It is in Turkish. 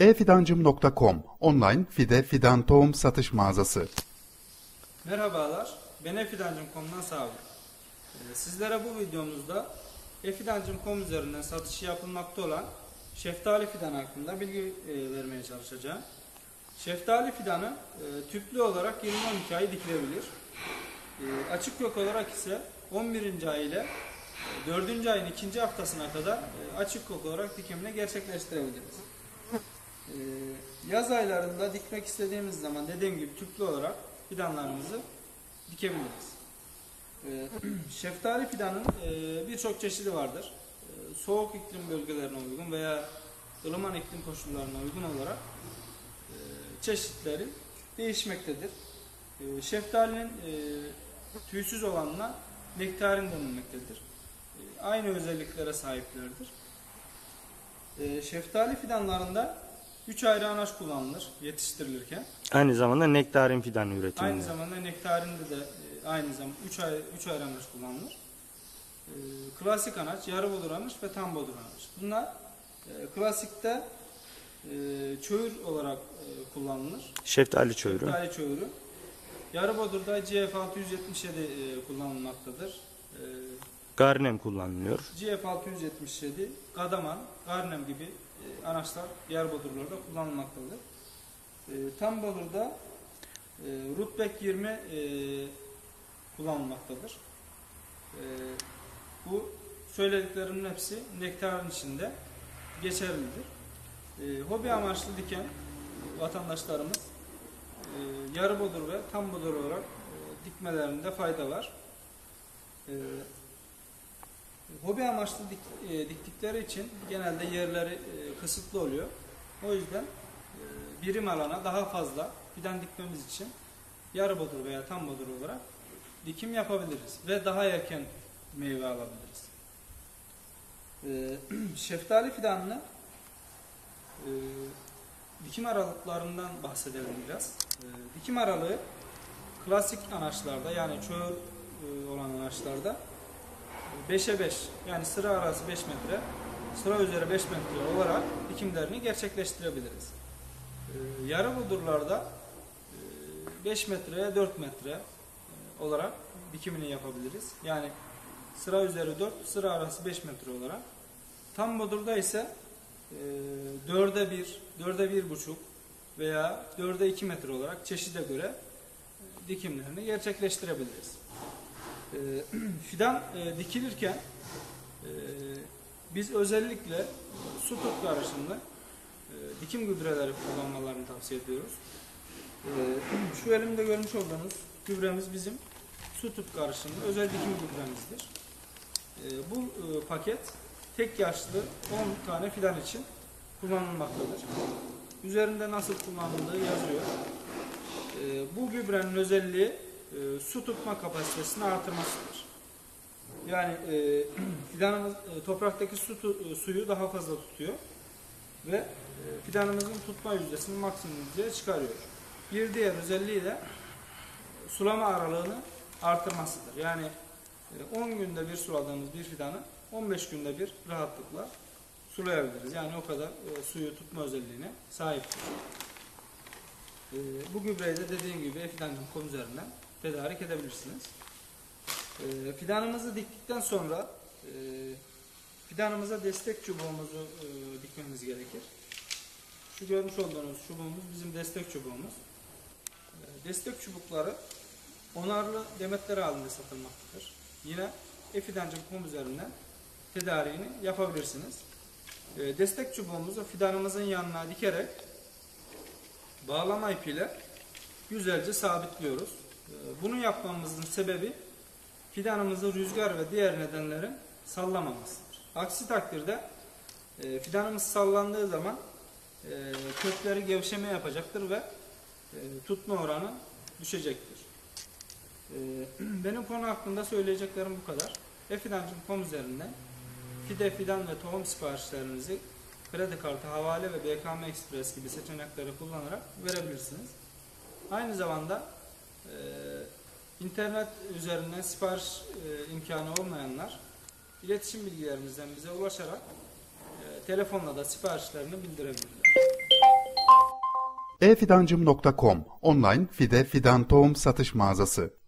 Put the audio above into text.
efidancım.com online fide fidan tohum satış mağazası. Merhabalar, ben efidancım.com'dan Sabri. Ee, Sizlere bu videomuzda efidancım.com üzerinden satışı yapılmakta olan şeftali fidan hakkında bilgi e, vermeye çalışacağım. Şeftali fidanı e, tüplü olarak 20-12 ay dikilebilir. E, Açık kök olarak ise 11. ay ile 4. ayın 2. haftasına kadar açık kök olarak dikimini gerçekleştirebiliriz. Ee, yaz aylarında dikmek istediğimiz zaman dediğim gibi tüplü olarak fidanlarımızı dikebiliriz. Ee, şeftali fidanın e, birçok çeşidi vardır. Ee, soğuk iklim bölgelerine uygun veya ılıman iklim koşullarına uygun olarak e, çeşitleri değişmektedir. Şeftalinin e, tüysüz olanına nektarin denilmektedir. Aynı özelliklere sahiplerdir. Şeftali fidanlarında 3 ayrı anaç kullanılır yetiştirilirken. Aynı zamanda nektarin fidanı üretiminde. Aynı zamanda nektarinde de e, aynı zaman 3 ayrı, üç ayrı anaç kullanılır. E, klasik anaç, yarı bodur anaç ve tam bodur anaç. Bunlar e, klasikte e, çöğür olarak e, kullanılır. Şeftali çöğürü. Şeftali çöğürü. Yarı bodurda GF 677 e, kullanılmaktadır. E, Garnem kullanılıyor. GF 677, Gadaman, Garnem gibi e, anaçlar diğer bodurlarda kullanılmaktadır. E, tam bodurda e, Rutbek 20 e, kullanılmaktadır. E, bu söylediklerimin hepsi nektarın içinde geçerlidir. E, hobi amaçlı diken vatandaşlarımız e, yarı bodur ve tam bodur olarak e, dikmelerinde fayda var. E, Hobi amaçlı dik- e, diktikleri için genelde yerleri e, kısıtlı oluyor. O yüzden e, birim alana daha fazla fidan dikmemiz için yarı bodur veya tam bodur olarak dikim yapabiliriz ve daha erken meyve alabiliriz. E, şeftali fidanını e, dikim aralıklarından bahsedelim biraz. E, dikim aralığı klasik anaçlarda yani çöğür e, olan anaçlarda 5'e 5 yani sıra arası 5 metre, sıra üzeri 5 metre olarak dikimlerini gerçekleştirebiliriz. Ee, yarı budurlarda e, 5 metreye 4 metre e, olarak dikimini yapabiliriz. Yani sıra üzeri 4, sıra arası 5 metre olarak. Tam budurda ise e, 4'e 1, 4'e 1 buçuk veya 4'e 2 metre olarak çeşide göre e, dikimlerini gerçekleştirebiliriz. E, fidan e, dikilirken e, biz özellikle su tut karışımlı e, dikim gübreleri kullanmalarını tavsiye ediyoruz. E, şu elimde görmüş olduğunuz gübremiz bizim su tut karışımlı özel dikim gübremizdir. E, bu e, paket tek yaşlı 10 tane fidan için kullanılmaktadır. Üzerinde nasıl kullanıldığı yazıyor. E, bu gübrenin özelliği e, su tutma kapasitesini artırmasıdır. Yani e, fidanımız e, topraktaki su tu- e, suyu daha fazla tutuyor ve e, fidanımızın tutma yüzdesini maksimum yüzdeye çıkarıyor. Bir diğer özelliği de e, sulama aralığını artırmasıdır. Yani e, 10 günde bir suladığımız bir fidanı 15 günde bir rahatlıkla sulayabiliriz. Yani o kadar e, suyu tutma özelliğine sahiptir. E, bu gübreyi de dediğim gibi efidancım.com üzerinden tedarik edebilirsiniz. E, fidanımızı diktikten sonra e, fidanımıza destek çubuğumuzu e, dikmemiz gerekir. Şu görmüş olduğunuz çubuğumuz bizim destek çubuğumuz. E, destek çubukları onarlı demetler halinde satılmaktadır. Yine efidancım.com üzerinden tedariğini yapabilirsiniz. E, destek çubuğumuzu fidanımızın yanına dikerek bağlama ipiyle güzelce sabitliyoruz. Bunu yapmamızın sebebi fidanımızı rüzgar ve diğer nedenlerin sallamamasıdır. Aksi takdirde e, fidanımız sallandığı zaman e, kökleri gevşeme yapacaktır ve e, tutma oranı düşecektir. Benim konu hakkında söyleyeceklerim bu kadar. Efidancım.com üzerinden fide, fidan ve tohum siparişlerinizi kredi kartı, havale ve BKM Express gibi seçenekleri kullanarak verebilirsiniz. Aynı zamanda internet üzerinden sipariş e, imkanı olmayanlar iletişim bilgilerimizden bize ulaşarak e, telefonla da siparişlerini bildirebilirler. efidancım.com online fide fidan tohum satış mağazası